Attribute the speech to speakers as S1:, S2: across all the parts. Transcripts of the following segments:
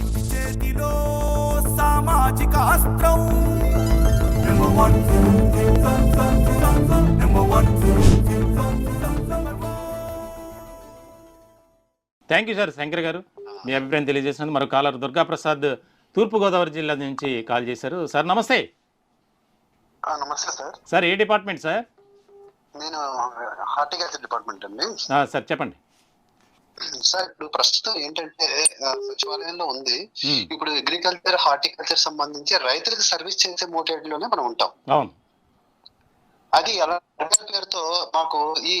S1: చేతిలో సామాజిక అస్త్రం. Number one. Number one.
S2: Thank you sir Shankar garu. మీ అభిప్రాయం తెలియజేసినందుకు మరో కాలర్ దుర్గాప్రసాద్ తూర్పుగోదావరి జిల్లా నుంచి కాల్ చేశారు. సార్ నమస్తే.
S3: ఆ, నమస్తే సార్.
S2: సార్ ఏ డిపార్ట్మెంట్ సార్?
S3: నేను హార్టికల్చర్ డిపార్ట్మెంట్ అండి.
S2: ఆ, సార్ చెప్పండి.
S3: సార్ ఇప్పుడు ప్రస్తుతం ఏంటంటే సచివాలయంలో ఉంది. ఇప్పుడు అగ్రికల్చర్ హార్టికల్చర్ సంబంధించి రైతులకు సర్వీస్ చేసే మోటేడ్లోనే మనం ఉంటాం. అది ఎలా పేరుతో మాకు ఈ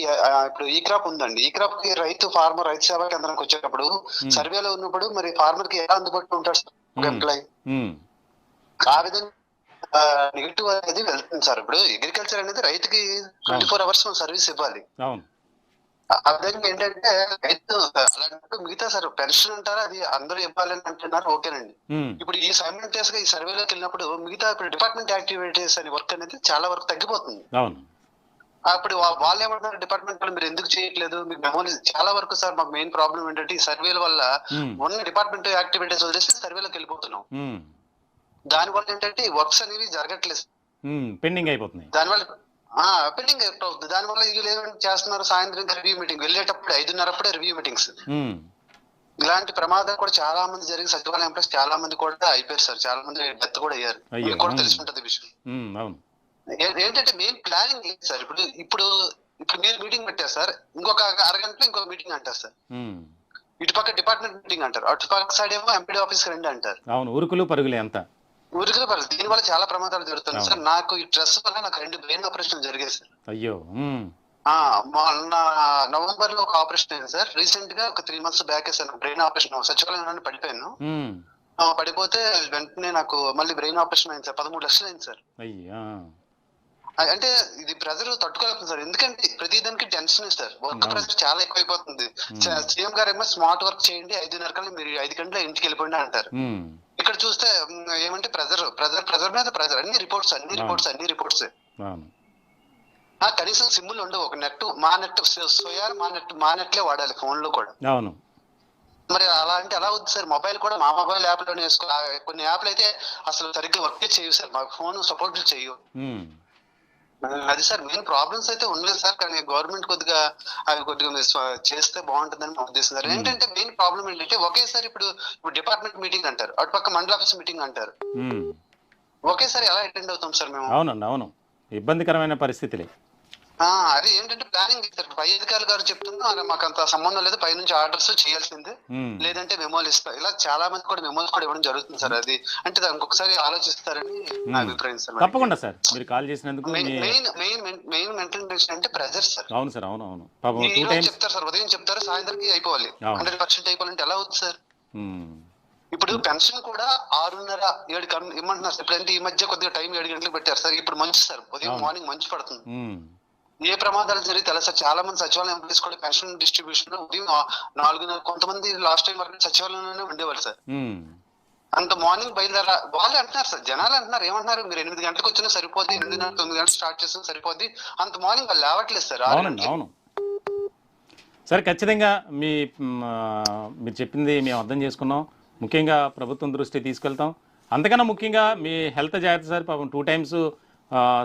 S3: ఇప్పుడు ఈ క్రాప్ ఉందండి. ఈ క్రాప్కి రైతు ఫార్మర్ రైతు సేవా కేంద్రానికి వచ్చేటప్పుడు సర్వేలో ఉన్నప్పుడు మరి ఫార్మర్కి ఎలా అందుబాటులో ఉంటాడు సార్. ఎంప్లాయ్ ఆ విధంగా నెగిటివ్ అనేది వెళ్తుంది సార్. ఇప్పుడు అగ్రికల్చర్ అనేది రైతుకి ట్వంటీ ఫోర్ అవర్స్ సర్వీస్ ఇవ్వాలి.
S2: అవును.
S3: ఆ విధంగా ఏంటంటే రైతు అలాంటి మిగతా సార్ పెన్షన్ అంటారా అది అందరూ ఇవ్వాలని అంటున్నారు. ఓకేనండి. ఇప్పుడు ఈ సైమల్టేస్గా ఈ సర్వేలోకి వెళ్ళినప్పుడు మిగతా ఇప్పుడు డిపార్ట్మెంట్ యాక్టివిటీస్ అని వర్క్ అనేది చాలా వరకు తగ్గిపోతుంది. అప్పుడు వాళ్ళు ఏమంటారు డిపార్ట్మెంట్ వాళ్ళు మీరు ఎందుకు చేయట్లేదు? మీకు మెమోరీ చాలా వరకు సార్ మాకు మెయిన్ ప్రాబ్లం ఏంటంటే ఈ సర్వేల వల్ల ఉన్న డిపార్ట్మెంట్ యాక్టివిటీస్ వదిలేసి సర్వేలోకి వెళ్ళిపోతున్నాం.
S2: ఉమ్,
S3: దాని వల్ల ఏంటంటే ఈ వర్క్స్ అనేవి జరగట్లేదు.
S2: పెండింగ్ అయిపోతున్నాయి.
S3: దానివల్ల అవుతుంది దానివల్ల వీళ్ళు ఏమైనా చేస్తున్నారు? సాయంత్రం రివ్యూ మీటింగ్ వెళ్ళేటప్పుడు ఐదున్నరప్పుడే రివ్యూ మీటింగ్స్
S2: ఉమ్,
S3: ఇలాంటి ప్రమాదాలు కూడా చాలా మంది జరిగి సచివాలయం ఎంప్లాయస్ చాలా మంది కూడా అయిపోయారు సార్. చాలా మంది డెత్ కూడా అయ్యారు. మీకు కూడా తెలిసి ఉంటది విషయం. ఏ- ఏంటంటే మెయిన్ ప్లానింగ్ లేదు సార్? ఇప్పుడు ఇప్పుడు ఇప్పుడు మీరు మీటింగ్ పెట్టారు సార్. ఇంకొక అరగంటలో ఇంకొక మీటింగ్ అంటారు సార్.
S2: ఉమ్,
S3: ఇటుపక్క డిపార్ట్మెంట్ మీటింగ్ అంటారు. అటుపక్క సైడ్ ఏమో ఎంపీడీ ఆఫీస్ రండి అంటారు.
S2: అవును ఉరుకులు పరుగులే అంత
S3: పర్లేదు. దీని వల్ల చాలా ప్రమాదాలు జరుగుతుంది
S2: అవును.
S3: సార్ నాకు ఈ స్ట్రెస్ వల్ల నాకు రెండు బ్రెయిన్ ఆపరేషన్ జరిగాయి సార్.
S2: అయ్యో
S3: మొన్న నవంబర్లో ఒక ఆపరేషన్ అయింది సార్. రీసెంట్గా ఒక త్రీ మంత్స్ బ్యాక్ వేసాను బ్రెయిన్ ఆపరేషన్ సచివాలయంలోనే పడిపోయాను. పడిపోతే వెంటనే నాకు మళ్ళీ బ్రెయిన్ ఆపరేషన్ అయింది సార్. పదమూడు లక్షలు అయింది సార్. అంటే ఇది ప్రెజర్ తట్టుకోలేకపోతుంది సార్. ఎందుకంటే ప్రతి దానికి టెన్షన్ సార్. వర్క్. ప్రెజర్ చాలా ఎక్కువైపోతుంది. సీఎం గారు ఏమో స్మార్ట్ వర్క్ చేయండి ఐదున్నర కల్లా మీరు ఐదు గంటల ఇంటికి వెళ్ళిపోండి అంటారు. ఇక్కడ చూస్తే ఏమంటే ప్రెజర్ ప్రెజర్ ప్రెజర్ మీద ప్రెజర్ అన్ని రిపోర్ట్స్ అన్ని రిపోర్ట్స్ అన్ని రిపోర్ట్స్ కనీసం సిమ్ములు ఉండవు. ఒక నెట్ మా నెట్ సోయార్ మా నెట్ మా నెట్లే వాడాలి ఫోన్లో కూడా.
S2: అవును.
S3: మరి అలా అంటే ఎలా అవుతుంది సార్? మొబైల్ కూడా మా మొబైల్ యాప్లోనే వేసుకో కొన్ని యాప్లు అయితే అసలు సరిగ్గా వర్క్ చేయవు సార్. మా ఫోన్ సపోర్ట్ చేయవు. అది సార్ మెయిన్ ప్రాబ్లమ్స్ అయితే ఉండలేదు సార్ కానీ గవర్నమెంట్ కొద్దిగా అవి కొద్దిగా చేస్తే బాగుంటుందని మా ఉద్దేశం సార్. ఏంటంటే మెయిన్ ప్రాబ్లం ఏంటంటే ఒకేసారి ఇప్పుడు ఇప్పుడు డిపార్ట్మెంట్ మీటింగ్ అంటారు అటుపక్క మండల ఆఫీస్ మీటింగ్ అంటారు. ఒకేసారి ఎలా అటెండ్ అవుతాం సార్ మేము?
S2: అవునండి అవును. ఇబ్బందికరమైన పరిస్థితులే.
S3: అది ఏంటంటే ప్లానింగ్ సార్ పై అధికారులు గారు చెప్తున్నా "అరే, మాకు అంత సంబంధం లేదు పైనుంచి ఆర్డర్స్ చేయాల్సిందే. లేదంటే మెమోలు ఇస్తారు ఇలా చాలా మంది కూడా మెమోలు కూడా ఇవ్వడం జరుగుతుంది సార్ అది. అంటే దానికి ఒకసారి ఆలోచిస్తారని నా అభిప్రాయం సార్.
S2: తప్పకుండా సార్. మీరు కాల్ చేసినందుకు
S3: main main main mental tension అంటే ప్రెజర్ సార్.
S2: అవును సార్ అవును అవును.
S3: చెప్తారు సార్ ఉదయం చెప్తారు సాయంత్రానికి అయిపోవాలి. హండ్రెడ్ పర్సెంట్ అయిపోవాలంటే ఎలా అవుతుంది సార్? ఇప్పుడు పెన్షన్ కూడా ఆరున్నర ఏడు ఇమ్మంటున్నారు సార్. ఇప్పుడంటే ఈ మధ్య కొద్దిగా టైం ఏడు గంటలకు పెట్టారు సార్. ఇప్పుడు మంచి సార్. ఉదయం. మార్నింగ్ మంచి పడుతుంది. ఏ ప్రమాదాలు జరిగితే అలా సార్ చాలా మంది సచివాలయం ఎంప్లాయీస్ కూడా పెన్షన్ డిస్ట్రిబ్యూషన్ ఉదయం నాలుగున్నర కొంతమంది లాస్ట్ టైం వరకు సచివాలయంలోనే ఉండేవాళ్ళు సార్. అంత మార్నింగ్ బయలుదేరా వాళ్ళే అంటున్నారు సార్ జనాలు అంటున్నారు ఏమంటున్నారు? మీరు ఎనిమిది గంటలకు వచ్చినా సరిపోద్ది ఎనిమిదిన్నర తొమ్మిది గంటలకు స్టార్ట్ చేసినా సరిపోద్ది. అంత మార్నింగ్ వాళ్ళు లేవట్లేదు సార్.
S2: అవును. సరే ఖచ్చితంగా మీ మీరు చెప్పింది మేము అర్థం చేసుకున్నాం. ముఖ్యంగా ప్రభుత్వం దృష్టి తీసుకెళ్తాం. అంతకన్నా ముఖ్యంగా మీ హెల్త్ జాగ్రత్త సార్ పాపం టూ టైమ్స్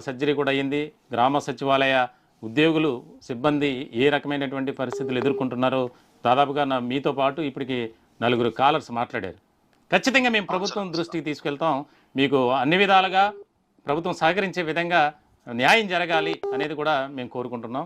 S2: సర్జరీ కూడా అయ్యింది గ్రామ సచివాలయ ఉద్యోగులు సిబ్బంది ఏ రకమైనటువంటి పరిస్థితులు ఎదుర్కొంటున్నారో దాదాపుగా నా మీతో పాటు ఇప్పటికి నలుగురు కాలర్స్ మాట్లాడారు. ఖచ్చితంగా మేము ప్రభుత్వం దృష్టికి తీసుకెళ్తాం. మీకు అన్ని విధాలుగా ప్రభుత్వం సహకరించే విధంగా న్యాయం జరగాలి అనేది కూడా మేము కోరుకుంటున్నాం.